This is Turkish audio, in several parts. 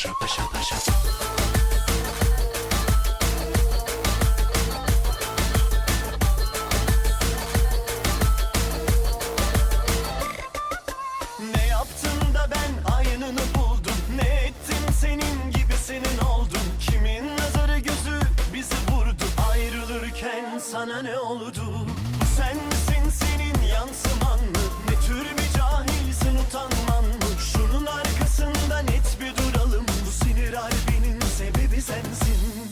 aşağı aşağı aşağı. Ne yaptın da ben aynını buldum? Ne ettim senin gibisinin oldum? Kimin nazarı gözü bizi vurdu? Ayrılırken sana ne oldu? Bu sen misin senin yansıman mı? Ne tür bir cahilsin utanman mı? Şunun arkasında net sensin.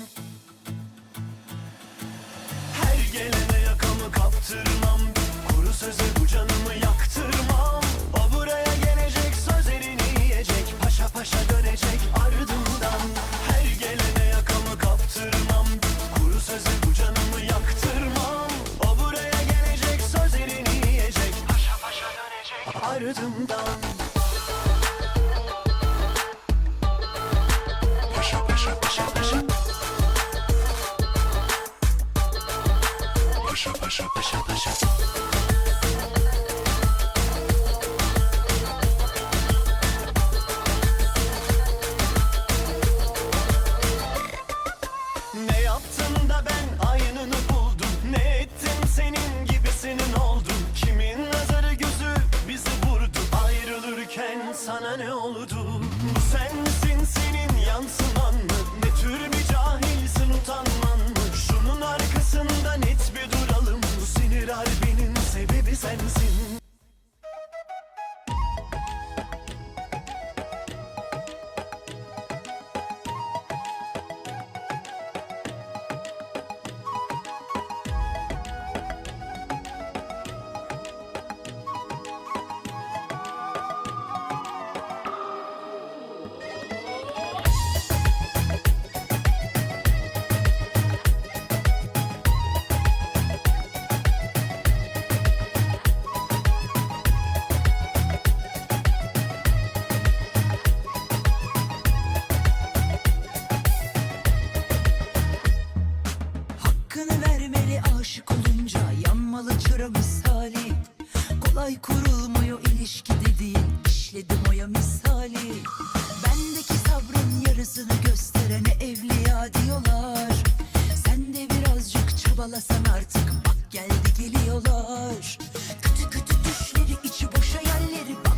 Her gelene yakamı kaptırmam. Kuru söze bu canımı yap sensin. Bak geldi geliyorlar. Kötü kötü düşleri içi boş hayalleri. Bak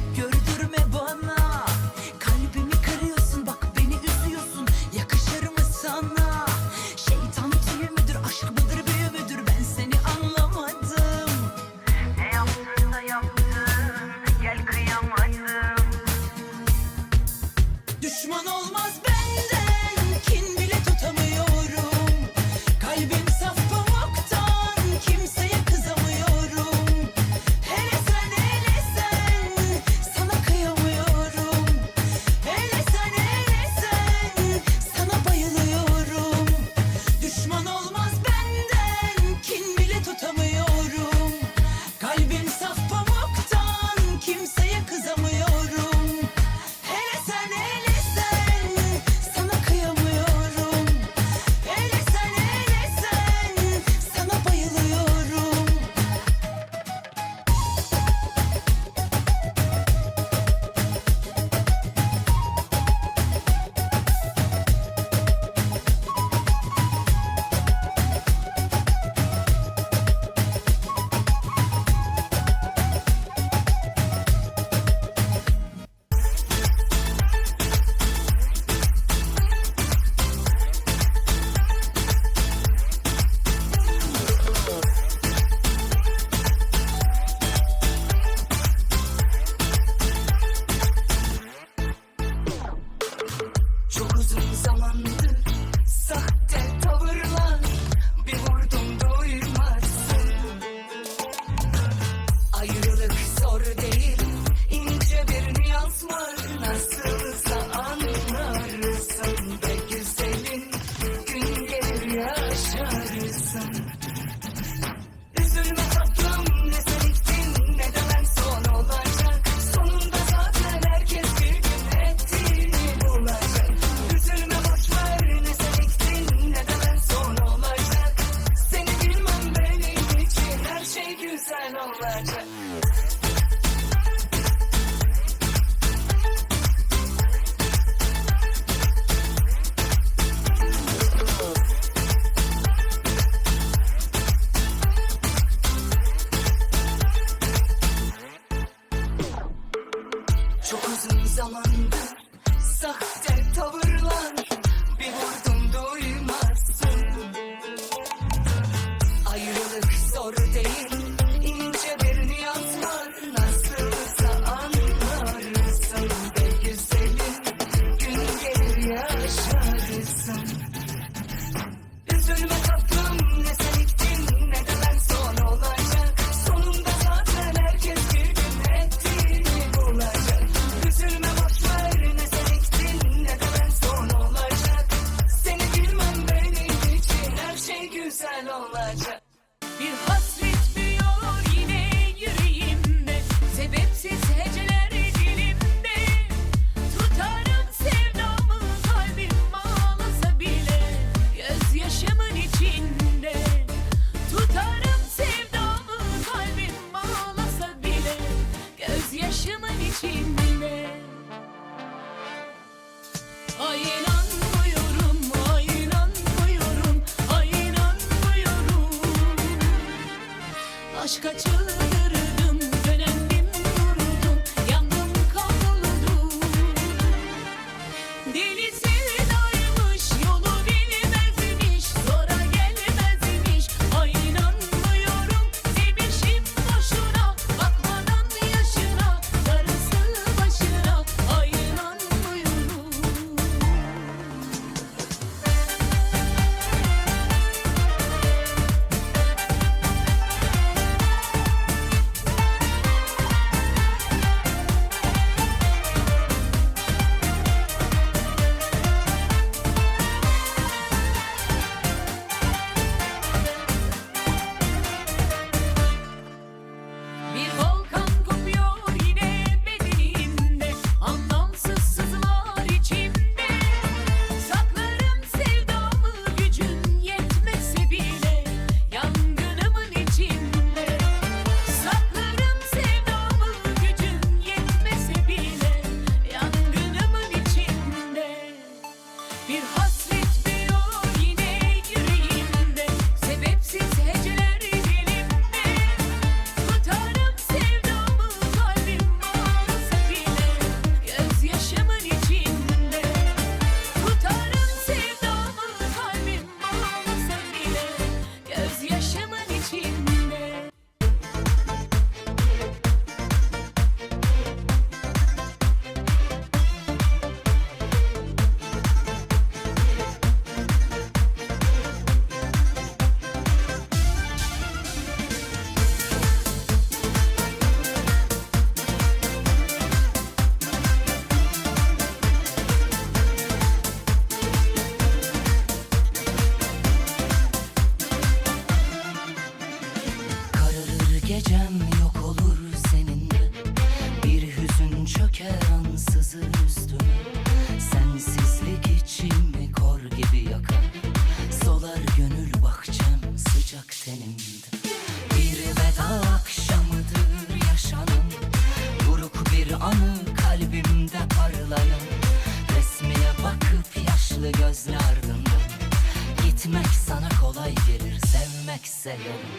severim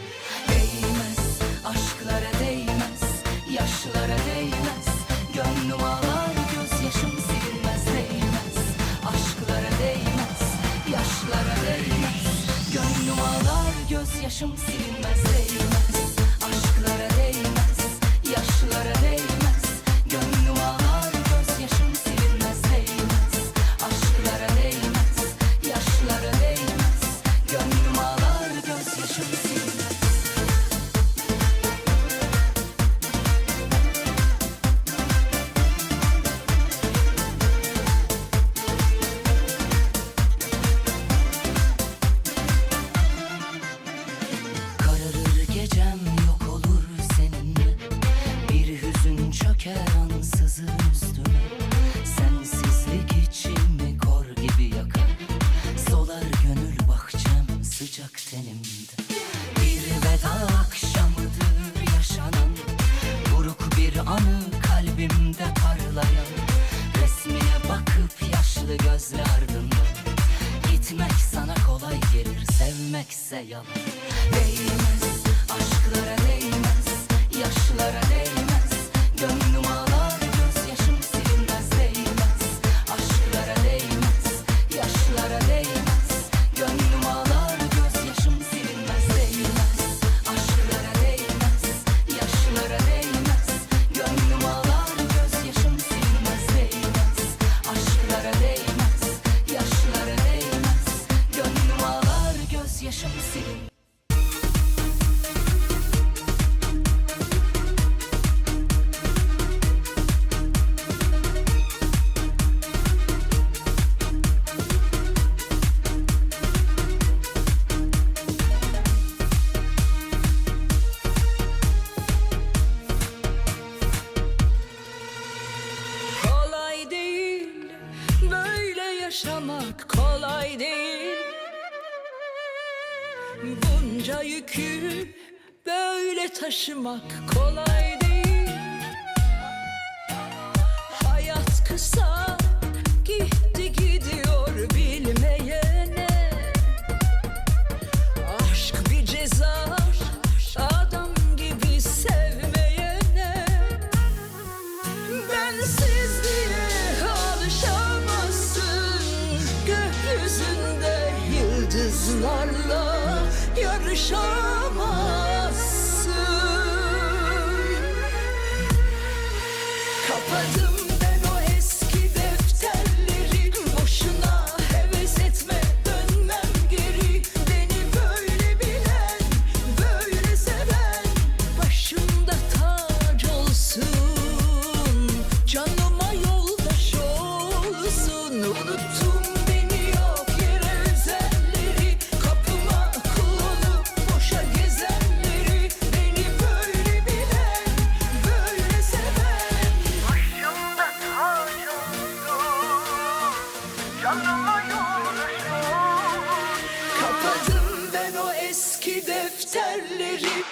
Değmez aşklara değmez yaşlara değmez. Gönlüm ağlar gözyaşım silinmez değmez Aşklara değmez yaşlara değmez. Gönlüm ağlar gözyaşım silinmez değmez. Veda akşamıdır yaşanan Buruk bir anı kalbimde parlayan Resmine bakıp yaşlı gözle Gitmek sana kolay gelir sevmekse yalan. Değil taşımak kolay Kapadım ben o eski defterleri